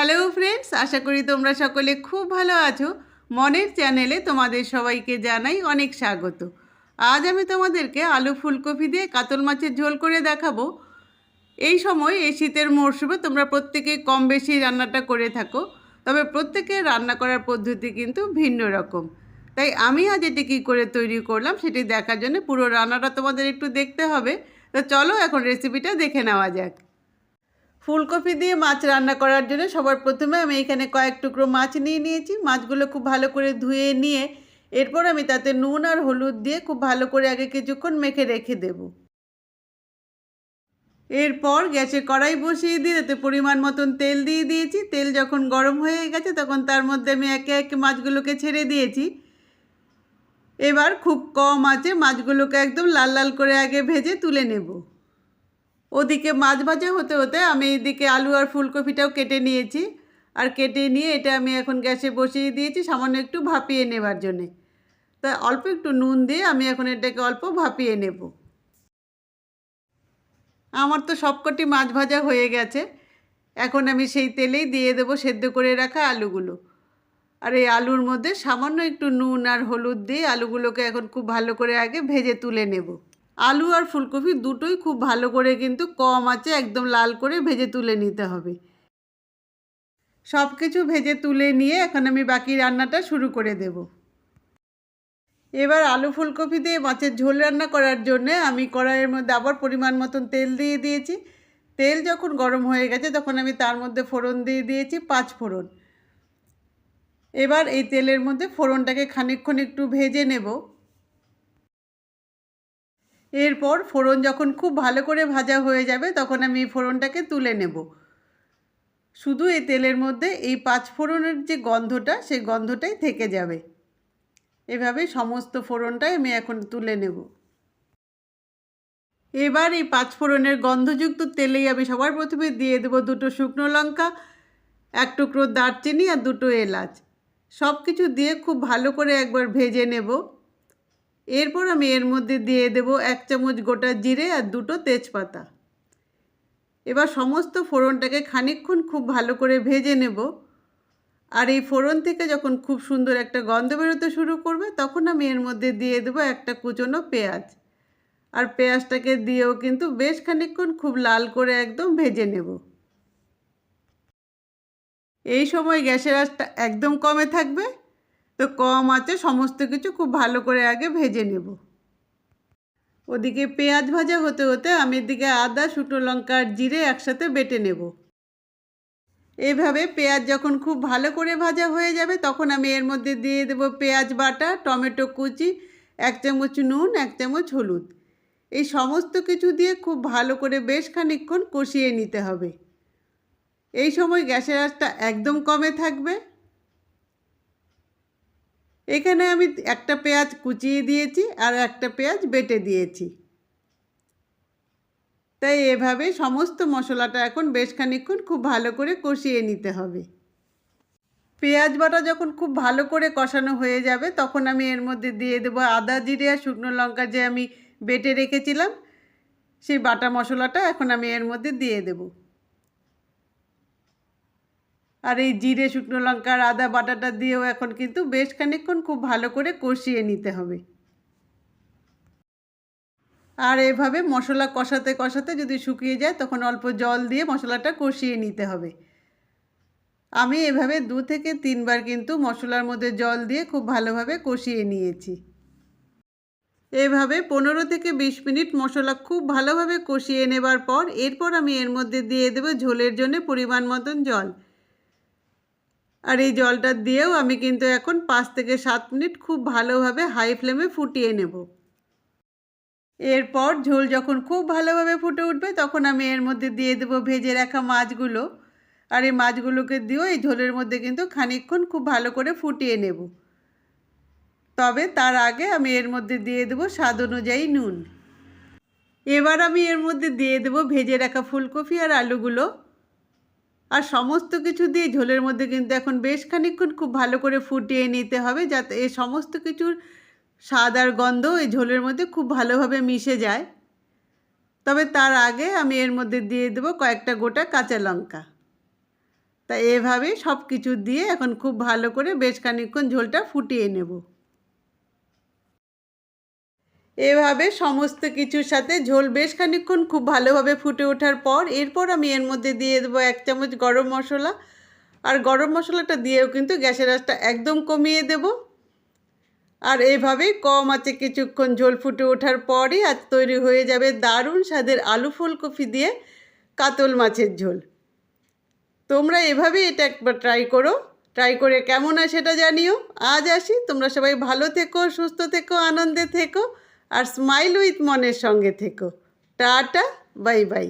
Hello friends আশা করি তোমরা সকলে খুব ভালো আছো। মনের চ্যানেলে তোমাদের সবাইকে জানাই অনেক স্বাগত। আজ আমি তোমাদেরকে আলু ফুলকপি দিয়ে কাতল মাছের ঝোল করে দেখাবো। এই সময়, এই শীতের মরশুমে তোমরা প্রত্যেকে কম বেশি রান্নাটা করে থাকো, তবে প্রত্যেকের রান্না করার পদ্ধতি কিন্তু ভিন্ন রকম। তাই আমি আজ এটি কী করে তৈরি করলাম সেটি দেখার জন্য পুরো রান্নাটা তোমাদের একটু দেখতে হবে। তো চলো এখন রেসিপিটা দেখে নেওয়া যাক। ফুলকপি দিয়ে মাছ রান্না করার জন্য সবার প্রথমে আমি এখানে কয়েক টুকরো মাছ নিয়ে নিয়েছি। মাছগুলো খুব ভালো করে ধুয়ে নিয়ে এরপর আমি তাতে নুন আর হলুদ দিয়ে খুব ভালো করে আগে কিছুক্ষণ মেখে রেখে দেব। এরপর গ্যাসে কড়াই বসিয়ে দিয়ে তাতে পরিমাণ মতন তেল দিয়ে দিয়েছি। তেল যখন গরম হয়ে গেছে তখন তার মধ্যে আমি একে একে মাছগুলোকে ছেড়ে দিয়েছি। এবার খুব কম আছে, মাছগুলোকে একদম লাল লাল করে আগে ভেজে তুলে নেব। ওদিকে মাছ ভাজা হতে হতে আমি এদিকে আলু আর ফুলকপিটাও কেটে নিয়েছি। আর কেটে নিয়ে এটা আমি এখন গ্যাসে বসিয়ে দিয়েছি সামান্য একটু ভাপিয়ে নেবার জন্যে। তা অল্প একটু নুন দিয়ে আমি এখন এটাকে অল্প ভাপিয়ে নেব। আমার তো সবকটি মাছ ভাজা হয়ে গেছে। এখন আমি সেই তেলেই দিয়ে দেবো সেদ্ধ করে রাখা আলুগুলো। আর এই আলুর মধ্যে সামান্য একটু নুন আর হলুদ দিয়ে আলুগুলোকে এখন খুব ভালো করে আগে ভেজে তুলে নেব। আলু আর ফুলকপি দুটোই খুব ভালো করে কিন্তু কম আছে, একদম লাল করে ভেজে তুলে নিতে হবে। সব কিছু ভেজে তুলে নিয়ে এখন আমি বাকি রান্নাটা শুরু করে দেব। এবার আলু ফুলকপি দিয়ে মাছের ঝোল রান্না করার জন্যে আমি কড়াইয়ের মধ্যে আবার পরিমাণ মতন তেল দিয়ে দিয়েছি। তেল যখন গরম হয়ে গেছে তখন আমি তার মধ্যে ফোড়ন দিয়ে দিয়েছি পাঁচ ফোড়ন। এবার এই তেলের মধ্যে ফোড়নটাকে খানিকক্ষণ একটু ভেজে নেব। এরপর ফোড়ন যখন খুব ভালো করে ভাজা হয়ে যাবে, তখন আমি এই ফোড়নটাকে তুলে নেব। শুধু এই তেলের মধ্যে এই পাঁচ ফোড়নের যে গন্ধটা, সেই গন্ধটাই থেকে যাবে। এভাবে সমস্ত ফোড়নটাই আমি এখন তুলে নেব। এবার এই পাঁচ ফোড়নের গন্ধযুক্ত তেলেই আমি সবার প্রথমে দিয়ে দেবো দুটো শুকনো লঙ্কা, এক টুকরো দারচিনি আর দুটো এলাচ। সব কিছু দিয়ে খুব ভালো করে একবার ভেজে নেব। এরপর আমি এর মধ্যে দিয়ে দেব এক চামচ গোটা জিরে আর দুটো তেজপাতা। এবার সমস্ত ফোড়নটাকে খানিকক্ষণ খুব ভালো করে ভেজে নেব। আর এই ফোড়ন থেকে যখন খুব সুন্দর একটা গন্ধ বেরোতে শুরু করবে, তখন আমি এর মধ্যে দিয়ে দেবো একটা কুচনো পেঁয়াজ। আর পেঁয়াজটাকে দিয়েও কিন্তু বেশ খানিকক্ষণ খুব লাল করে একদম ভেজে নেব। এই সময় গ্যাসের আঁচটা একদম কমে থাকবে। তো কম আছে, সমস্ত কিছু খুব ভালো করে আগে ভেজে নেব। ওদিকে পেঁয়াজ ভাজা হতে হতে আমি এদিকে আদা, শুকনো লঙ্কা আর জিরে একসাথে বেটে নেব। এভাবে পেঁয়াজ যখন খুব ভালো করে ভাজা হয়ে যাবে, তখন আমি এর মধ্যে দিয়ে দেব পেঁয়াজ বাটা, টমেটো কুচি, এক চামচ নুন, এক চামচ হলুদ। এই সমস্ত কিছু দিয়ে খুব ভালো করে বেশ খানিকক্ষণ কষিয়ে নিতে হবে। এই সময় গ্যাসের আঁচটা একদম কমে থাকবে। এখানে আমি একটা পেঁয়াজ কুচিয়ে দিয়েছি আর একটা পেঁয়াজ বেটে দিয়েছি। তাই এভাবে সমস্ত মশলাটা এখন বেশ খানিক্ষণ খুব ভালো করে কষিয়ে নিতে হবে। পেঁয়াজ বাটা যখন খুব ভালো করে কষানো হয়ে যাবে, তখন আমি এর মধ্যে দিয়ে দেবো আদা জিরে আর শুকনো লঙ্কা যে আমি বেটে রেখেছিলাম, সেই বাটা মশলাটা এখন আমি এর মধ্যে দিয়ে দেবো। আর এই জিরে, শুকনো লঙ্কা, আদা, বাটাটা দিয়েও এখন কিন্তু বেশ খানিকক্ষণ খুব ভালো করে কষিয়ে নিতে হবে। আর এভাবে মশলা কষাতে কষাতে যদি শুকিয়ে যায়, তখন অল্প জল দিয়ে মশলাটা কষিয়ে নিতে হবে। আমি এভাবে দু থেকে তিনবার কিন্তু মশলার মধ্যে জল দিয়ে খুব ভালোভাবে কষিয়ে নিয়েছি। এভাবে পনেরো থেকে বিশ মিনিট মশলা খুব ভালোভাবে কষিয়ে নেবার পর, এরপর আমি এর মধ্যে দিয়ে দেবো ঝোলের জন্য পরিমাণ মতন জল। আর এই জলটা দিয়েও আমি কিন্তু এখন পাঁচ থেকে সাত মিনিট খুব ভালোভাবে হাই ফ্লেমে ফুটিয়ে নেব। এরপর ঝোল যখন খুব ভালোভাবে ফুটে উঠবে, তখন আমি এর মধ্যে দিয়ে দেবো ভেজে রাখা মাছগুলো। আর এই মাছগুলোকে দিয়েও এই ঝোলের মধ্যে কিন্তু খানিকক্ষণ খুব ভালো করে ফুটিয়ে নেব। তবে তার আগে আমি এর মধ্যে দিয়ে দেবো স্বাদ অনুযায়ী নুন। এবার আমি এর মধ্যে দিয়ে দেবো ভেজে রাখা ফুলকপি আর আলুগুলো। আর সমস্ত কিছু দিয়ে ঝোলের মধ্যে কিন্তু এখন বেশ খানিক্ষণ খুব ভালো করে ফুটিয়ে নিতে হবে যাতে এই সমস্ত কিছুর স্বাদ আর গন্ধ এই ঝোলের মধ্যে খুব ভালোভাবে মিশে যায়। তবে তার আগে আমি এর মধ্যে দিয়ে দেবো কয়েকটা গোটা কাঁচা লঙ্কা। তা এভাবে সব কিছু দিয়ে এখন খুব ভালো করে বেশ খানিকক্ষণ ঝোলটা ফুটিয়ে নেব। এভাবে সমস্ত কিছুর সাথে ঝোল বেশ খানিকক্ষণ খুব ভালোভাবে ফুটে ওঠার পর এরপর আমি এর মধ্যে দিয়ে দেবো এক চামচ গরম মশলা। আর গরম মশলাটা দিয়েও কিন্তু গ্যাসের আঁচটা একদম কমিয়ে দেব। আর এইভাবে কম আছে কিছুক্ষণ ঝোল ফুটে ওঠার পরই আজ তৈরি হয়ে যাবে দারুণ স্বাদের আলু ফুলকপি দিয়ে কাতল মাছের ঝোল। তোমরা এভাবে এটা একবার ট্রাই করো। ট্রাই করে কেমন হয় সেটা জানিও। আজ আসি। তোমরা সবাই ভালো থেকো, সুস্থ থেকো, আনন্দে থেকো। আর স্মাইল উইথ মনের সঙ্গে থেকো। Tata bye bye